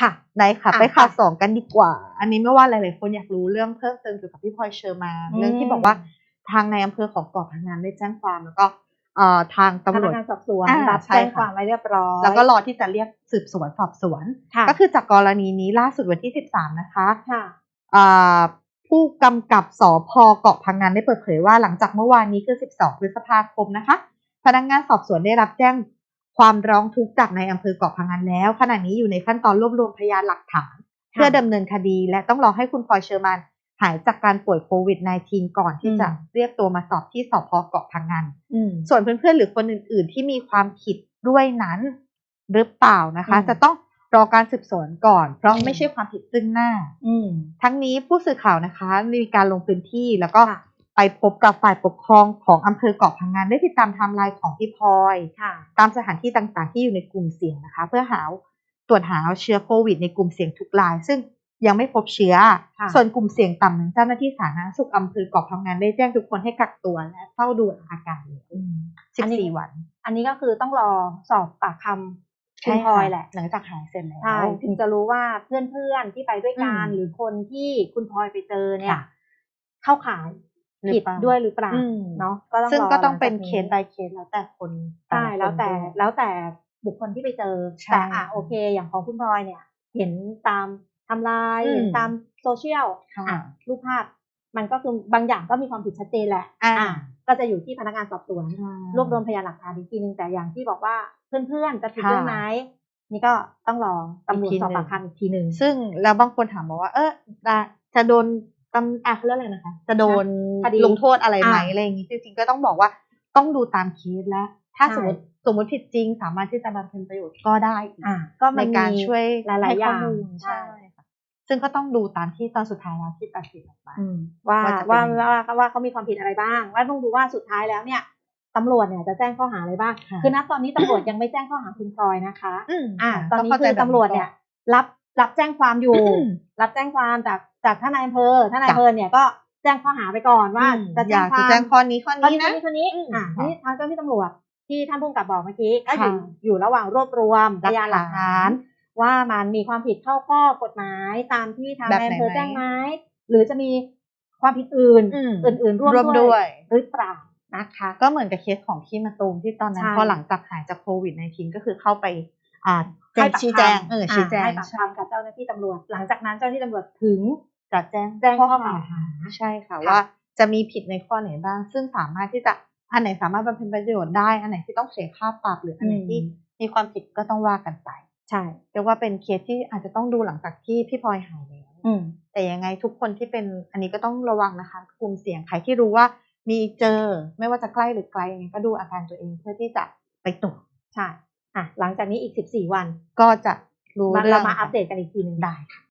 ค่ะได้ค่ะอะ ไปข่าวค่ะสองกันดีกว่า อันนี้ไม่ว่าหลาย ๆ คนอยากรู้เรื่องเพิ่มเติมเกี่ยวกับพี่พลอยเชอร์มานอืมเรื่องที่บอกว่าทางในอำเภอของเกาะพังงานได้แจ้งความแล้วก็เอ่อทางพตำรนัวกจงานสอบสวนอ่ารับใช่แจ้งค่ะความไว้เรียบร้อย แล้วก็รอที่จะเรียกสืบสวนสอบสวนค่ะก็คือจากกรณีนี้ล่าสุดวันที่ 13 นะคะค่ะอ่าผู้กำกับสพเกาะพังงานได้เปิดเผยว่าหลังจากเมื่อวานนี้คือ 12 พฤษภาคมนะคะ พนักงานสอบสวนได้รับแจ้ง ความร้องทุกข์จากในอำเภอเกาะพังงานแล้ว ขณะนี้อยู่ในขั้นตอนรวบรวมพยานหลักฐาน เพื่อดำเนินคดี และต้องรอให้คุณพลอยเชอร์มานหายจากการป่วยโควิด -19 ก่อนที่จะเรียกตัวมาสอบที่สพเกาะพังงานอืมส่วนเพื่อนๆหรือคนอื่น ๆ ที่มีความผิดด้วยนั้น หรือเปล่านะคะอืมจะต้องรอการสืบสวนก่อน เพราะอืมไม่ใช่ความผิดซึ่งหน้าอืมทั้งนี้ผู้สื่อข่าวนะคะ มีการลงพื้นที่แล้วก็ค่ะ ไปพบกับฝ่ายปกครองของอำเภอเกาะพังงานได้ติดตามไทม์ไลน์ของพี่พลอยค่ะตามสถานที่ต่างๆ ที่อยู่ในกลุ่มเสี่ยงนะคะ เพื่อหาตรวจหาเชื้อโควิดในกลุ่มเสี่ยงทุกราย ซึ่งยังไม่พบเชื้อค่ะส่วนกลุ่มเสี่ยงต่ำนั้นเจ้าหน้าที่สาธารณสุขอำเภอเกาะพังงานได้แจ้งทุกคนให้กักตัวและเฝ้าดูอาการแล้วอืมอันนี้14วัน อันนี้ก็คือต้องรอสอบปากคำคุณพลอยแหละ หลังจากหายเสร็จแล้วใช่ถึงจะรู้ว่าเพื่อนๆที่ไปด้วยกันอืมหรือคนที่คุณพลอยไปเจอเนี่ยค่ะเข้าข่ายหรือ ผิดเปล่าด้วยหรือเปล่าอืมเนาะก็ต้องซึ่งรก็ต้องเป็นหลัจากเคส by เคสแล้วแต่คนใช่ต่ะคนแล้วแต่ด้วยแล้วแต่บุคคลที่ไปเจอใช่แต่อะโอเค อย่างของคุณพลอยเนี่ย เห็นตามทำลายอืมเห็นตามโซเชียลค่ะอะรูปภาพ มันก็คือบางอย่างก็มีความผิดชัดเจนแหละ อ่าอะก็จะอยู่ที่พนักงานสอบสวนรวบรวมพยานหลักฐานอีกทีนึงแต่อย่างที่บอกว่าเพื่อนๆจะผิดค่ะเรื่องไหมนี่ก็ต้องรอตำรวจอีกทีสอบหนึ่งปากคำอีกทีหนึ่งซึ่งแล้วบางคนถามมาว่า เออจะจะโดน ตำอะเขาเรียกอะไรนะคะ จะโดนคดีลงโทษอะไรไหมอะอะไรอย่างนี้จริงๆก็ต้องบอกว่าต้องดูตามเคสและ ถ้าใช่สมมติสมมติผิดจริง สามารถที่จะบำเพ็ญประโยชน์ก็ได้อีกอะก็ในมันการมีช่วยหลายให้ๆอข้อย่างมูลใช่ใช่ค่ะซึ่งก็ต้องดูตามที่ตอนสุดท้ายแล้วที่ตัดสินออกมาอืมว่าว่าจะเป็นว่ายังไงว่าว่าเขามีความผิดอะไรบ้าง ว่าต้องดูว่าสุดท้ายแล้วเนี่ยตำรวจเนี่ยจะแจ้งข้อหาอะไรบ้างค่ะคือณตอนนี้ตำรวจยังไม่แจ้งข้อหาคุณพลอยนะคะอืมอ่าค่ะตอนนี้เข้าใจคือตำรวจเนี่ยแบบรับ รับแจ้งความอยู่อืมรับแจ้งความจากจากท่านนายอำเภอท่านนายจ้ะอำเภอเนี่ยก็แจ้งข้อหาไปก่อนว่าอืมจะอแจ้งยากควาจะมแจ้งข้อนี้ข้อข้อนี้นี้นะข้อนี้อืมอ่าค่ะทีนี้ทางเจ้าหน้าที่ตำรวจที่ท่านผู้กำกับบอกเมื่อกี้ก็อยู่ค่ะอยู่ระหว่างรวบรวมหลัพกฐานยานหลักฐาน ว่ามันมีความผิดเข้าข้อกฎหมายตามที่ทางแบบนายไหนอำเภอไหมแจ้งไหมหรือจะมีความผิดอื่นอืมอื่นๆร่วมร่วมด้วยหรือเปล่านะคะ ก็เหมือนกับเคสของพี่มาตูมที่ตอนนั้นใช่พอหลังจากหายจากโควิด -19 ก็คือเข้าไปอ่า ให้ปากชี้แจงคำเออชี้แจงให้ปากคำกับเจ้าหน้าที่ตำรวจ หลังจากนั้นเจ้าหน้าที่ตำรวจถึงจะแจ้งแจ้งข้อกข้ล่าวหาใช่ค่ะค่ะว่าจะมีผิดในข้อไหนบ้าง ซึ่งสามารถที่จะอันไหนสามารถบำเพ็ญประโยชน์ได้ อันไหนที่ต้องเสียค่าปรับหรืออันไหนที่มีความผิดก็ต้องว่ากันไปใช่เรียกว่าเป็นเคสที่อาจจะต้องดูหลังจากที่พี่พลอยหายแล้วอืมแต่ยังไงทุกคนที่เป็นอันนี้ก็ต้องระวังนะคะ กลุ่มเสี่ยงใครที่รู้ว่ามีเจอไม่ว่าจะใกล้หรือไกลยังไงก็ดูอาการตัวเองเพื่อที่จะไปตรวจใช่ อะหลังจากนี้อีก 14 วันก็จะรู้มันเรื่อเรางมาอัปเดตกันอีกทีหนึ่งได้ค่ะ